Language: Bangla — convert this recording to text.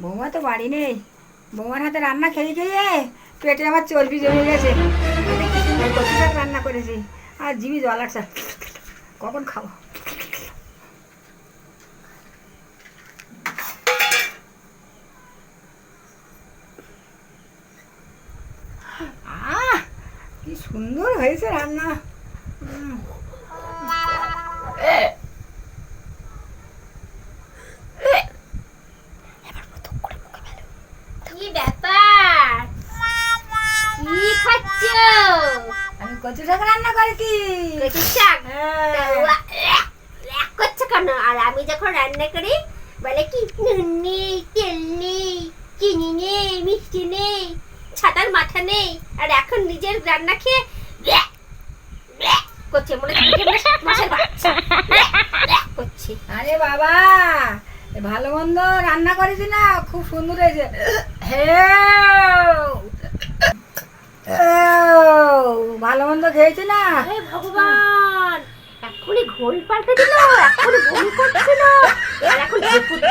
বৌমা তো বাড়ি নেই। বৌমার হাতে রান্না খেয়ে খেয়ে পেটে আমার চর্বি জমে গেছে। রান্না করেছি। আর জিবি জল আসছে কখন খাব? কি সুন্দর হয়েছে রান্না। কি ব্যাপার? কি খাচ্ছ? আমি কচু শাক রান্না করেছি কচু শাক? হ্যাঁ। করছে কেন? আর আমি যখন রান্না করি বলে কি নুন নেই তেল নেই চিনি নেই মিষ্টি নেই ছাতার মাথা নেই আর এখন নিজের রান্না খেয়ে করছে মনে বাচ্চা। ব্যাক করছে। আরে বাবা ভালো মন্দ রান্না করেছি না খুব সুন্দর হয়েছে। ভালো মন্দ খেয়েছে না? ভগবান! এখনই ঘোল পাল্টে দিল এখন ঘোল করছিল আর এখন ফুট